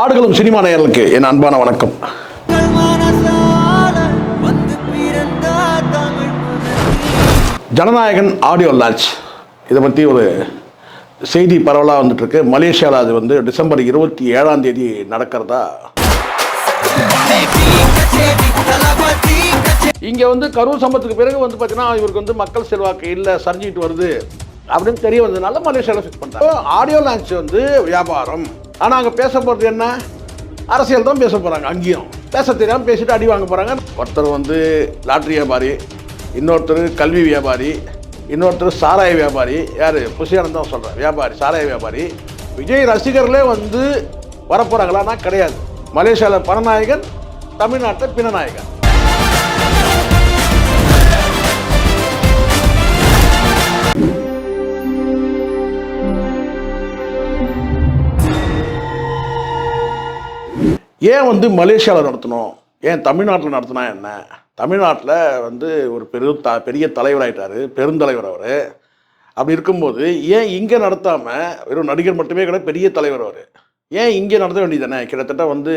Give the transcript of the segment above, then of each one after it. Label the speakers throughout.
Speaker 1: ஆடுகளும் சினிமா நேயர்களுக்கு என் அன்பான வணக்கம். Jananayagan audio launch. இதை பற்றி ஒரு செய்தி பரவலாக வந்துட்டு இருக்கு மலேசியாவில் அது வந்து டிசம்பர் இருபத்தி ஏழாம் தேதி நடக்கிறதா? இங்கே வந்து கரூர் சம்பத்துக்கு பிறகு வந்து பார்த்தீங்கன்னா இவருக்கு வந்து மக்கள் செல்வாக்கு இல்லை சரிஞ்சிட்டு வருது அப்படின்னு தெரிய வந்ததுனால மலேசியாவில் ஃபிக்ஸ் பண்ணிட்டாங்க. ஆடியோ லான்ச் வந்து வியாபாரம். ஆனால் அங்கே பேச போகிறது என்ன? அரசியல் தான் பேச போகிறாங்க அங்கேயும். பேச தெரியாமல் பேசிட்டு அடி வாங்க போகிறாங்க ஒருத்தர் வந்து லாட்ரி வியாபாரி இன்னொருத்தர் கல்வி வியாபாரி இன்னொருத்தர் சாராய வியாபாரி. யார்? புசியானந்தான் சொல்கிறேன் வியாபாரி சாராய வியாபாரி. விஜய் ரசிகர்களே வந்து வரப்போகிறாங்களான்னா கிடையாது. மலேசியாவில் பணநாயகன் தமிழ்நாட்டில் பிணநாயகன் ஏன் வந்து மலேசியாவில் நடத்தணும்? ஏன் தமிழ்நாட்டில் நடத்தினா என்ன? தமிழ்நாட்டில் வந்து ஒரு பெரு த பெரிய தலைவராயிட்டார் பெருந்தலைவர் அவர். அப்படி இருக்கும்போது ஏன் இங்கே நடத்தாமல் வெறும் நடிகர் மட்டுமே கிடையாது பெரிய தலைவர் அவர்? ஏன் இங்கே நடத்த வேண்டியதானே கிட்டத்தட்ட வந்து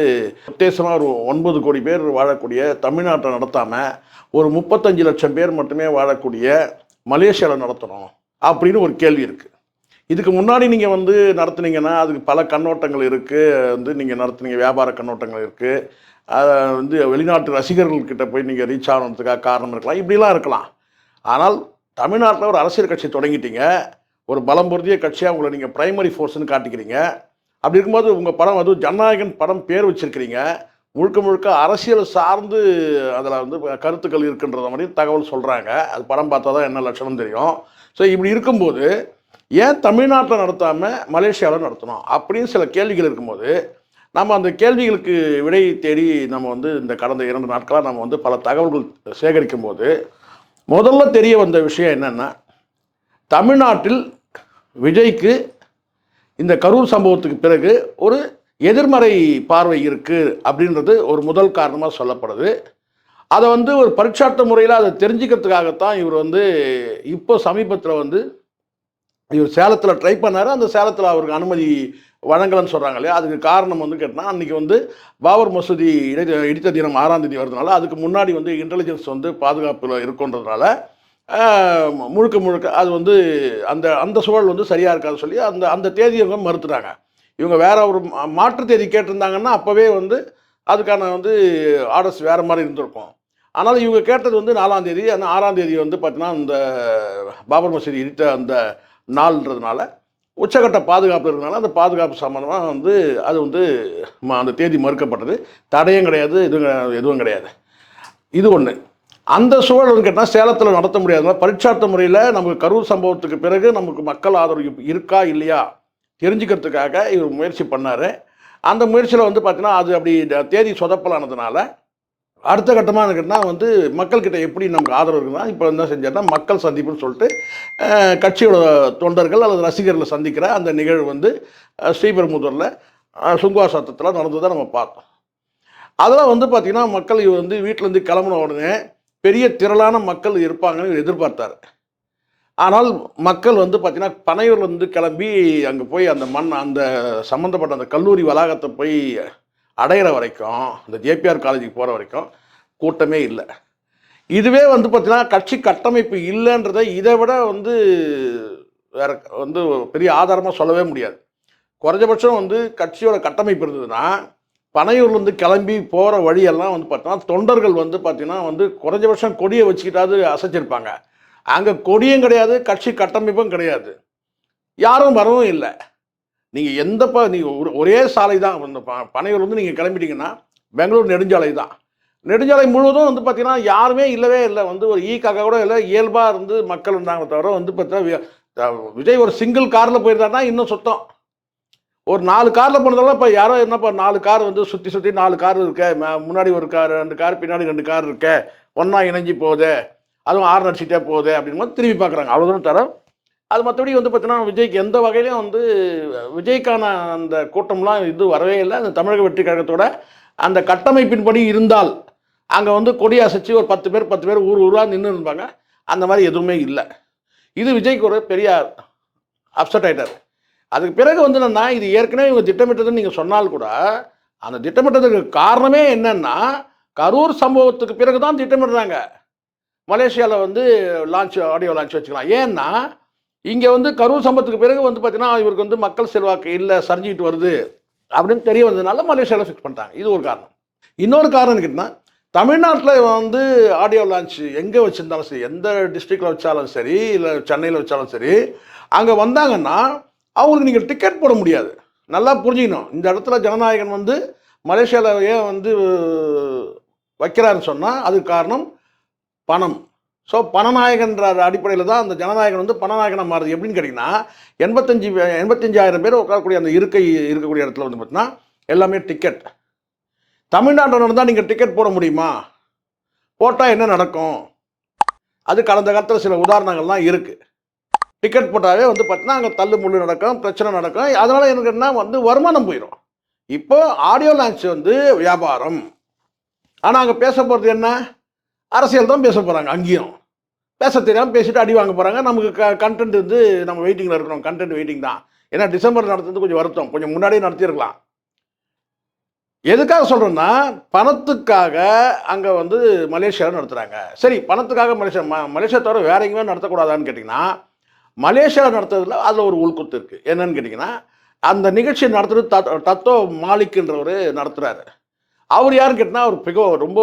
Speaker 1: உத்தேசமாக ஒரு ஒன்பது கோடி பேர் வாழக்கூடிய தமிழ்நாட்டை நடத்தாமல் ஒரு முப்பத்தஞ்சு லட்சம் பேர் மட்டுமே வாழக்கூடிய மலேசியாவில் நடத்தணும் அப்படின்னு ஒரு கேள்வி இருக்குது இதுக்கு முன்னாடி நீங்கள் வந்து நடத்துனீங்கன்னா அதுக்கு பல கண்ணோட்டங்கள் இருக்குது வந்து நீங்கள் நடத்துனீங்க வியாபார கண்ணோட்டங்கள் இருக்குது அதை வந்து வெளிநாட்டு ரசிகர்கள்கிட்ட போய் நீங்கள் ரீச் ஆகணுன்றதுக்காக காரணம் இருக்கலாம். இப்படிலாம் இருக்கலாம். ஆனால் தமிழ்நாட்டில் ஒரு அரசியல் கட்சி தொடங்கிட்டீங்க. ஒரு பலம் பொருந்திய கட்சியாக உங்களை நீங்கள் பிரைமரி ஃபோர்ஸ்னு காட்டிக்கிறீங்க. அப்படி இருக்கும்போது உங்கள் படம் அது ஜனநாயகன் படம் பேர் வச்சிருக்கிறீங்க. முழுக்க முழுக்க அரசியல் சார்ந்து அதில் வந்து கருத்துக்கள் இருக்கின்றத மாதிரி தகவல் சொல்கிறாங்க அது படம் பார்த்தா தான் என்ன லட்சணம் தெரியும். ஸோ இப்படி இருக்கும்போது ஏன் தமிழ்நாட்டில் நடத்தாமல் மலேசியாவில் நடத்தணும் அப்படின்னு சில கேள்விகள் இருக்கும்போது நம்ம அந்த கேள்விகளுக்கு விடை தேடி நம்ம வந்து இந்த கடந்த இரண்டு நாட்களாக நம்ம வந்து பல தகவல்கள் சேகரிக்கும் போது முதல்ல தெரிய வந்த விஷயம் என்னென்னா தமிழ்நாட்டில் விஜய்க்கு இந்த கரூர் சம்பவத்துக்கு பிறகு ஒரு எதிர்மறை பார்வை இருக்குது அப்படின்றது ஒரு முதல் காரணமாக சொல்லப்படுது. அதை வந்து ஒரு பரீட்சார்த்த முறையில் அதை தெரிஞ்சுக்கிறதுக்காகத்தான் இவர் வந்து இப்போ சமீபத்தில் வந்து இவர் சேலத்தில் ட்ரை பண்ணார். அந்த சேலத்தில் அவருக்கு அனுமதி வழங்கலன்னு சொல்கிறாங்க இல்லையா? அதுக்கு காரணம் வந்து கேட்டால் அன்றைக்கி வந்து பாபர் மசூதி இடை இடித்த தினம் ஆறாம் தேதி வருதுனால அதுக்கு முன்னாடி வந்து இன்டெலிஜென்ஸ் வந்து பாதுகாப்பில் இருக்குன்றதுனால முழுக்க முழுக்க அது வந்து அந்த அந்த சூழல் வந்து சரியாக இருக்காது சொல்லி அந்த அந்த தேதியை இவங்க மறுத்துட்டாங்க. இவங்க வேற ஒரு மா- மாற்று தேதி கேட்டிருந்தாங்கன்னா அப்போவே வந்து அதுக்கான வந்து ஆர்டர்ஸ் வேறு மாதிரி இருந்திருக்கும். ஆனால் இவங்க கேட்டது வந்து நாலாம் தேதி அந்த ஆறாம் தேதி வந்து பார்த்தீங்கன்னா அந்த பாபர் மசூதி இடித்த அந்த நாள்ன்றதுனால உச்சகட்ட பாதுகாப்பு இருக்கிறதுனால அந்த பாதுகாப்பு சம்மந்தமாக வந்து அது வந்து ம- அந்த தேதி மறுக்கப்பட்டது. தடையும் கிடையாது எதுவும் எதுவும் கிடையாது. இது ஒன்று அந்த சூழல் கேட்டால் சேலத்தில் நடத்த முடியாதுன்னா பரீட்சார்த்த முறையில் நமக்கு கரூர் சம்பவத்துக்கு பிறகு நமக்கு மக்கள் ஆதரவு இருக்கா இல்லையா? தெரிஞ்சுக்கிறதுக்காக இவர் முயற்சி பண்ணார். அந்த முயற்சியில் வந்து பார்த்தீங்கன்னா அது அப்படி தேதி சொதப்பலானதுனால அடுத்த கட்டமாக கேட்டால் வந்து மக்கள்கிட்ட எப்படி நமக்கு ஆதரவு இருக்குன்னா இப்போ என்ன செஞ்சார்னா மக்கள் சந்திப்புன்னு சொல்லிட்டு கட்சியோட தொண்டர்கள் அல்லது ரசிகர்களை சந்திக்கிற அந்த நிகழ்வு வந்து ஸ்ரீபெரும்புதூரில் அஹ், சுங்குவா சத்தத்தில் நடந்ததை நம்ம பார்த்தோம். அதெல்லாம் வந்து பார்த்திங்கன்னா மக்கள் இவர் வந்து வீட்டிலேருந்து கிளம்புன உடனே பெரிய திரளான மக்கள் இருப்பாங்கன்னு இவர் எதிர்பார்த்தார். ஆனால் மக்கள் வந்து பார்த்திங்கன்னா பனையூர்லேருந்து கிளம்பி அங்கே போய் அந்த மண் அந்த சம்மந்தப்பட்ட அந்த கல்லூரி வளாகத்தை போய் அடையிற வரைக்கும் இந்த ஜேபிஆர் காலேஜுக்கு போகிற வரைக்கும் கூட்டமே இல்லை. இதுவே வந்து பார்த்திங்கன்னா கட்சி கட்டமைப்பு இல்லைன்றதை இதை விட வந்து வேற வந்து பெரிய ஆதாரமாக சொல்லவே முடியாது. குறைஞ்சபட்சம் வந்து கட்சியோட கட்டமைப்பு இருந்ததுன்னா பனையூர்லேருந்து கிளம்பி போகிற வழியெல்லாம் வந்து பார்த்தோன்னா தொண்டர்கள் வந்து பார்த்திங்கன்னா வந்து குறைஞ்சபட்சம் கொடியை வச்சுக்கிட்டாவது அசைச்சிருப்பாங்க. அங்கே கொடியும் கிடையாது கட்சி கட்டமைப்பும் கிடையாது. யாரும் வரவும் இல்லை. நீங்கள் எந்த ப நீங்கள் ஒரு ஒரே சாலை தான் இந்த ப- பனையூர் வந்து நீங்கள் கிளம்பிட்டீங்கன்னா பெங்களூர் நெடுஞ்சாலை தான் நெடுஞ்சாலை முழுவதும் வந்து பார்த்தீங்கன்னா யாருமே இல்லவே இல்லை. வந்து ஒரு ஈ காக்கா கூட இல்லை இயல்பாக இருந்து மக்கள் இருந்தாங்க தவிர வந்து பார்த்தீங்கன்னா விஜய் ஒரு சிங்கிள் காரில் போயிருந்தாருன்னா இன்னும் சுத்தம். ஒரு நாலு காரில் போனதெல்லாம் இப்போ யாரோ என்னப்பா நாலு கார் வந்து சுற்றி சுற்றி நாலு கார் இருக்க. முன்னாடி ஒரு கார் ரெண்டு கார் பின்னாடி ரெண்டு கார் இருக்க. ஒன்றா இணைஞ்சு போகுது அதுவும் ஆறு அடிச்சுட்டே போகுது அப்படின்னு திரும்பி பார்க்குறாங்க அவ்வளோதான் தரம் அது மற்றபடி வந்து பார்த்தீங்கன்னா விஜய்க்கு எந்த வகையிலையும் வந்து விஜய்க்கான அந்த கூட்டம்லாம் இது வரவே இல்லை. அந்த தமிழக வெற்றி கழகத்தோட அந்த கட்டமைப்பின்படி இருந்தால் அங்கே வந்து கொடி அசைச்சு ஒரு பத்து பேர் பத்து பேர் ஊர் ஊராக நின்று இருப்பாங்க. அந்த மாதிரி எதுவுமே இல்லை. இது விஜய்க்கு ஒரு பெரிய அப்செட் ஆயிட்டார். அதுக்கு பிறகு வந்து என்னன்னா இது ஏற்கனவே இவங்க திட்டமிட்டதுன்னு நீங்கள் சொன்னால் கூட அந்த திட்டமிட்டதுக்கு காரணமே என்னென்னா கரூர் சம்பவத்துக்கு பிறகு தான் திட்டமிடுறாங்க. மலேசியாவில் வந்து லான்ச் ஆடியோ லான்ச் வச்சுக்கலாம். ஏன்னா இங்கே வந்து கரூர் சம்பத்துக்கு பிறகு வந்து பார்த்தீங்கன்னா இவருக்கு வந்து மக்கள் செல்வாக்கு இல்லை சரிஞ்சிட்டு வருது அப்படின்னு தெரிய வந்ததுனால மலேசியாவில் ஃபிக்ஸ் பண்ணிட்டாங்க. இது ஒரு காரணம். இன்னொரு காரணம் கேட்டிங்கன்னா தமிழ்நாட்டில் வந்து ஆடியோ லான்ச் எங்கே வச்சுருந்தாலும் சரி எந்த டிஸ்ட்ரிக்டில் வச்சாலும் சரி இல்லை சென்னையில் வச்சாலும் சரி அங்கே வந்தாங்கன்னா அவங்களுக்கு நீங்கள் டிக்கெட் போட முடியாது. நல்லா புரிஞ்சுக்கணும். இந்த இடத்துல ஜனநாயகன் வந்து மலேசியாவில் ஏன் வந்து வைக்கிறாருன்னு சொன்னால் அதுக்கு காரணம் பணம். ஸோ பணநாயகன்ற அடிப்படையில் தான் அந்த ஜனநாயகன் வந்து பணநாயகனாக மாறுது. எப்படின்னு கேட்டிங்கன்னா எண்பத்தஞ்சு எண்பத்தஞ்சாயிரம் பேர் உட்காரக்கூடிய அந்த இருக்கை இருக்கக்கூடிய இடத்துல வந்து பார்த்தீங்கன்னா எல்லாமே டிக்கெட் தமிழ்நாட்டில் நடந்தால் நீங்கள் டிக்கெட் போட முடியுமா? போட்டால் என்ன நடக்கும்? அது கடந்த காலத்தில் சில உதாரணங்கள்லாம் இருக்குது டிக்கெட் போட்டாவே வந்து பார்த்தீங்கன்னா அங்கே தள்ளு முள்ளு நடக்கும் பிரச்சனை நடக்கும். அதனால் எனக்கு என்ன வந்து வருமானம் போயிடும் இப்போ ஆடியோ லான்ச் வந்து வியாபாரம். ஆனால் அங்கே பேச போகிறது என்ன? அரசியல் தான் பேச போகிறாங்க அங்கேயும். பேச தெரியாமல் பேசிட்டு அடி வாங்க போகிறாங்க நமக்கு க கண்டென்ட் வந்து நம்ம வெயிட்டிங்கில் இருக்கிறோம் கண்டென்ட் வெயிட்டிங் தான். ஏன்னா டிசம்பர் நடத்துறது கொஞ்சம் வருத்தம். கொஞ்சம் முன்னாடியே நடத்தியிருக்கலாம். எதுக்காக சொல்கிறேன்னா பணத்துக்காக அங்கே வந்து மலேசியாவில் நடத்துகிறாங்க சரி பணத்துக்காக மலேசியா ம மலேசியா தவிர வேற எங்கேயுமே நடத்தக்கூடாதான்னு கேட்டிங்கன்னா மலேசியாவில் நடத்துறதுல அதில் ஒரு உள்குத்து இருக்குது என்னன்னு கேட்டிங்கன்னா அந்த நிகழ்ச்சி நடத்துறது தத் தத்துவ மாலிக்ன்றவர் நடத்துகிறாரு அவர் யாருன்னு கேட்டிங்கன்னா அவர் மிக ரொம்ப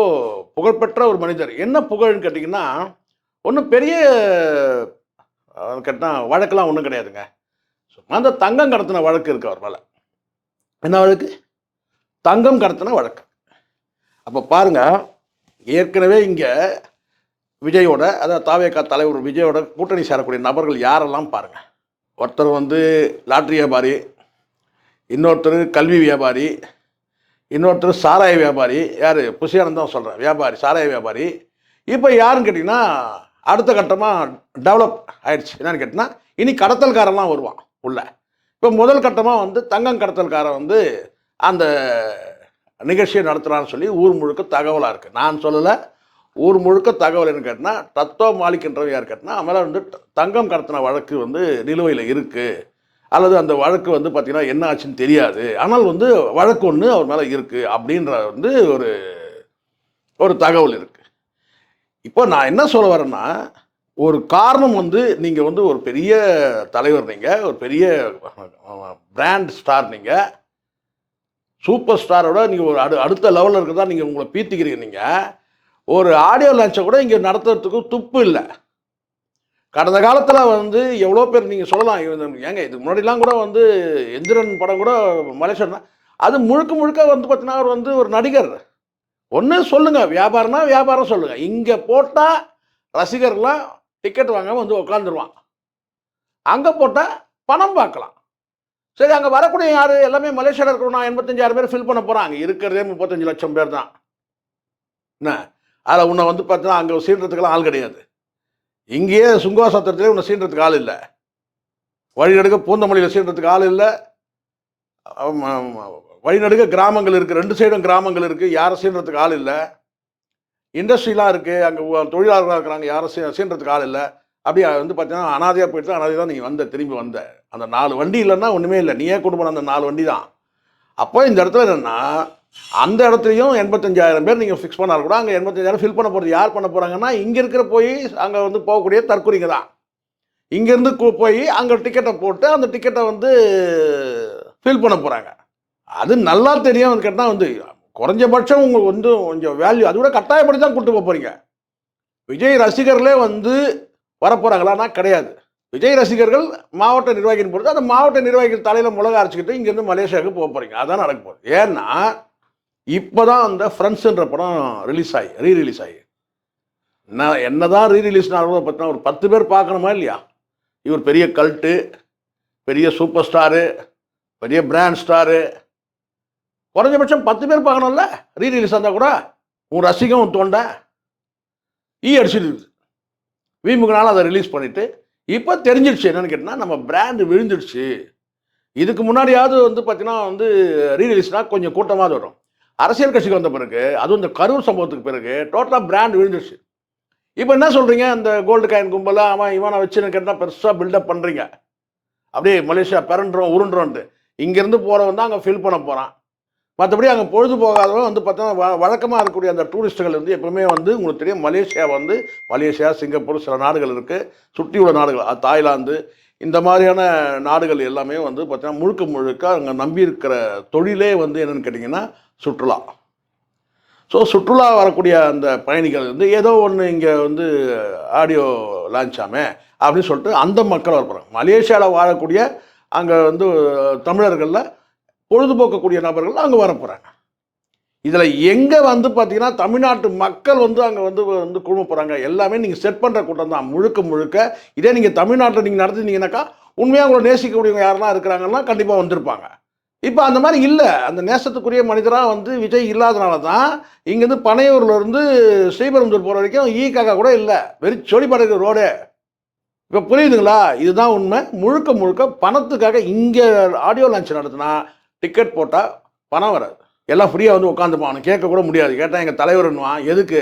Speaker 1: புகழ்பெற்ற ஒரு மனிதர். என்ன புகழ்னு கேட்டிங்கன்னா ஒன்றும் பெரிய கேட்டால் வழக்கெல்லாம் ஒன்றும் கிடையாதுங்க. சும்மா அந்த தங்கம் கடத்தின வழக்கு இருக்கு அவர் மேலே. என்ன வழக்கு? தங்கம் கடத்தின வழக்கு. அப்போ பாருங்க ஏற்கனவே இங்கே விஜயோட அதாவது தாவேகா தலைவர் விஜயோட கூட்டணி சேரக்கூடிய நபர்கள் யாரெல்லாம் பாருங்கள் ஒருத்தர் வந்து லாட்ரி வியாபாரி இன்னொருத்தர் கல்வி வியாபாரி இன்னொருத்தர் சாராய வியாபாரி யார்? புசியானந்தான் சொல்கிறேன் வியாபாரி சாராய வியாபாரி. இப்போ யாருன்னு கேட்டிங்கன்னா அடுத்த கட்டமாக டெவலப் ஆயிடுச்சு. என்னென்னு கேட்டால் இனி கடத்தல்காரெல்லாம் வருவான் உள்ள. இப்போ முதல் கட்டமாக வந்து தங்கம் கடத்தல்காரன் வந்து அந்த நிகழ்ச்சியை நடத்துகிறான்னு சொல்லி ஊர் முழுக்க தகவலாக இருக்குது நான் சொல்லலை ஊர் முழுக்க தகவல் என்ன கேட்டினா தத்தோ மாலிக்கின்றவன் யார் கேட்டினா அவன் வந்து தங்கம் கடத்தின வழக்கு வந்து நிலுவையில் இருக்குது அல்லது அந்த வழக்கு வந்து பார்த்திங்கன்னா என்ன ஆச்சுன்னு தெரியாது. ஆனால் வந்து வழக்கு ஒன்று அவர் மேலே இருக்குது அப்படின்ற வந்து ஒரு ஒரு தகவல் இருக்குது இப்போ நான் என்ன சொல்ல வரேன்னா ஒரு காரணம் வந்து நீங்கள் வந்து ஒரு பெரிய தலைவர் நீங்கள் ஒரு பெரிய பிராண்ட் ஸ்டார் நீங்கள் சூப்பர் ஸ்டாரோட நீங்கள் ஒரு அடு அடுத்த லெவலில் இருக்கிறதா நீங்கள் உங்களை பீத்திக்கிறீங்க நீங்கள் ஒரு ஆடியோ லான்ச்சை கூட இங்கே நடத்துறதுக்கு துப்பு இல்லை. கடந்த காலத்தில் வந்து எவ்வளோ பேர் நீங்கள் சொல்லலாம் ஏங்க இதுக்கு முன்னாடிலாம் கூட வந்து எந்திரன் படம் கூட மலேசியா அது முழுக்க முழுக்க வந்து பார்த்தீங்கன்னா அவர் வந்து ஒரு நடிகர். ஒன்று சொல்லுங்கள் வியாபாரம்னா வியாபாரம் சொல்லுங்கள் இங்கே போட்டால் ரசிகர்லாம் டிக்கெட் வாங்காமல் வந்து உட்காந்துருவான் அங்கே போட்டால் பணம் பார்க்கலாம். சரி அங்கே வரக்கூடிய யார்? எல்லாமே மலேசியாவில் இருக்கிறவனா? எண்பத்தஞ்சாயிரம் பேர் ஃபில் பண்ண போகிறாங்க இருக்கிறதே முப்பத்தஞ்சு லட்சம் பேர் தான். என்ன? அதில் உன்னை வந்து பார்த்தீங்கன்னா அங்கே சீன்றதுக்கெல்லாம் ஆள் கிடையாது. இங்கேயே சுங்கவாசத்திரத்திலே உன்னை சீன்றதுக்கு ஆள் இல்லை. வழி வழிநடுக்க பூந்தமல்லியில் சீன்றதுக்கு ஆள் இல்லை. வழிநடுக்க கிராமங்கள் இருக்குது ரெண்டு சைடும் கிராமங்கள் இருக்குது யாரும் சீன்றதுக்கு ஆள் இல்லை. இண்டஸ்ட்ரிலாம் இருக்குது அங்கே தொழிலாளர்களாக இருக்கிறாங்க யாரும் சீ சீன்றதுக்கு ஆள் இல்லை. அப்படி வந்து பார்த்தீங்கன்னா அனாதையாக போயிட்டு அனாதையாக தான் நீ வந்த திரும்பி வந்த. அந்த நாலு வண்டி இல்லைன்னா ஒன்றுமே இல்லை. நீயே கொண்டு போன அந்த நாலு வண்டி தான்? அப்போ இந்த இடத்துல என்னென்னா அந்த இடத்துலையும் எண்பத்தஞ்சாயிரம் பேர் நீங்கள் ஃபிக்ஸ் பண்ணால் கூட அங்கே எண்பத்தஞ்சாயிரம் ஃபில் பண்ண போகிறது யார் பண்ண போகிறாங்கன்னா இங்கே இருக்கிற போய் அங்கே வந்து போகக்கூடிய தற்கொலைங்க தான். இங்கேருந்து போய் அங்கே டிக்கெட்டை போட்டு அந்த டிக்கெட்டை வந்து ஃபில் பண்ண போகிறாங்க அது நல்லா தெரியும் கேட்டால் வந்து குறைஞ்சபட்சம் உங்களுக்கு வந்து கொஞ்சம் வேல்யூ அது கூட கட்டாயப்படி தான் கூப்பிட்டு போகிறீங்க விஜய் ரசிகர்களே வந்து வரப்போகிறாங்களான்னா கிடையாது. விஜய் ரசிகர்கள் மாவட்ட நிர்வாகிகள் பொறுத்து அந்த மாவட்ட நிர்வாகிகள் தலையில் மிளகா அரைச்சிக்கிட்டு இங்கேருந்து மலேசியாவுக்கு போக போகிறீங்க அதான் நடக்க போகுது. ஏன்னா இப்போ தான் அந்த ஃப்ரெண்ட்ஸுன்ற படம் ரிலீஸ் ஆகி ரீ ரிலீஸ் ஆகி என்ன என்ன தான் ரீ ரிலீஸ் ஆகிறத பார்த்தீங்கன்னா ஒரு பத்து பேர் பார்க்கணுமா இல்லையா? இவர் பெரிய கல்ட்டு பெரிய சூப்பர் ஸ்டாரு பெரிய பிராண்ட் ஸ்டாரு குறைஞ்சபட்சம் பத்து பேர் பார்க்கணும்ல? ரீ ரிலீஸ் இருந்தால் கூட உன் ரசிகம் உன் தொண்டை ஈ அடிச்சிட்டு இருக்குது அதை ரிலீஸ் பண்ணிவிட்டு இப்போ தெரிஞ்சிடுச்சு என்னென்னு கேட்டால் நம்ம பிராண்டு விழுந்துடுச்சு இதுக்கு முன்னாடியாவது வந்து பார்த்தீங்கன்னா வந்து ரீ ரிலீஸ்னால் கொஞ்சம் கூட்டமாக வரும். அரசியல் கட்சிக்கு வந்த பிறகு அதுவும் இந்த கரூர் சம்பவத்துக்கு பிறகு டோட்டலாக பிராண்ட் விழுந்துடுச்சு இப்போ என்ன சொல்கிறீங்க அந்த கோல்டு காயின் கும்பலாக அவன் இவனை வச்சுன்னு கேட்டால் பெருசாக பில்டப் பண்ணுறீங்க அப்படியே மலேசியா பிறன்றோம் உருண்டுறோன்ட்டு இங்கேருந்து போகிறவன் தான் அங்கே ஃபில் பண்ண போகிறான் மற்றபடி அங்கே பொழுது போகாதவங்க வந்து பார்த்தோன்னா வ வழக்கமாக இருக்கக்கூடிய அந்த டூரிஸ்ட்டுகள் வந்து எப்பவுமே வந்து உங்களுக்கு தெரியும் மலேசியா வந்து மலேசியா சிங்கப்பூர் சில நாடுகள் இருக்குது சுற்றி உள்ள நாடுகள் தாய்லாந்து இந்த மாதிரியான நாடுகள் எல்லாமே வந்து பார்த்தீங்கன்னா முழுக்க முழுக்க அங்கே நம்பி இருக்கிற தொழிலே வந்து என்னென்னு கேட்டிங்கன்னா சுற்றுலா. ஸோ சுற்றுலா வரக்கூடிய அந்த பயணிகள் வந்து ஏதோ ஒன்று இங்கே வந்து ஆடியோ லான்ச்சாமே அப்படின்னு சொல்லிட்டு அந்த மக்கள் வரப்போகிறாங்க மலேசியாவில் வாழக்கூடிய அங்கே வந்து தமிழர்களில் பொழுதுபோக்கக்கூடிய நபர்கள் அங்கே வரப்போகிறாங்க இதில் எங்கே வந்து பார்த்தீங்கன்னா தமிழ்நாட்டு மக்கள் வந்து அங்கே வந்து வந்து குழும போகிறாங்க எல்லாமே நீங்கள் செட் பண்ணுற கூட்டம் தான். முழுக்க முழுக்க இதே நீங்கள் தமிழ்நாட்டில் நீங்கள் நடத்தினீங்கன்னாக்கா உண்மையாக உங்களை நேசிக்கக்கூடியவங்க யாரெல்லாம் இருக்கிறாங்கன்னா கண்டிப்பாக வந்திருப்பாங்க. இப்போ அந்த மாதிரி இல்லை. அந்த நேசத்துக்குரிய மனிதராக வந்து விஜய் இல்லாதனால தான் இங்கேருந்து பனையூர்லேருந்து ஸ்ரீபெரும்புதூர் போகிற வரைக்கும் ஈ காக்கா கூட இல்லை. வெறும் சொலிப்பாடு ரோடு. இப்போ புரியுதுங்களா? இதுதான் உண்மை. முழுக்க முழுக்க பணத்துக்காக இங்கே ஆடியோ லான்ச் நடத்தினா டிக்கெட் போட்டால் பணம் வராது. எல்லாம் ஃப்ரீயாக வந்து உட்காந்துப்பான் கேட்க கூட முடியாது. கேட்டால் எங்கள் தலைவர்னுவான் எதுக்கு?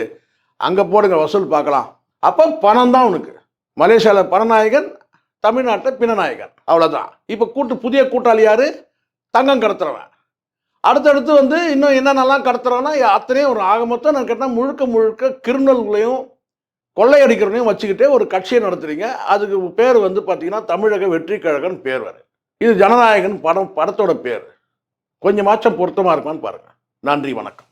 Speaker 1: அங்கே போடுங்க வசூல் பார்க்கலாம். அப்போ பணம் தான் உனக்கு. மலேசியாவில் பணநாயகன் தமிழ்நாட்டில் பிணநாயகன். அவ்வளோதான் இப்போ கூட்டு புதிய கூட்டாளி யார்? தங்கம் கடத்துறவன். அடுத்தடுத்து வந்து இன்னும் என்னென்னலாம் கடத்துறோன்னா அத்தனையும் ஒரு ஆக மொத்தம் நான் கேட்டால் முழுக்க முழுக்க கிரிமினல்களையும் கொள்ளையடிக்கிறவனையும் வச்சுக்கிட்டே ஒரு கட்சியை நடத்துறீங்க. அதுக்கு பேர் வந்து பார்த்தீங்கன்னா தமிழக வெற்றி கழகன் பேர் வர இது ஜனநாயகன் படம் படத்தோட பேர். கொஞ்சமாச்சும் பொருத்தமாக இருக்குமான்னு பாருங்கள் நன்றி வணக்கம்.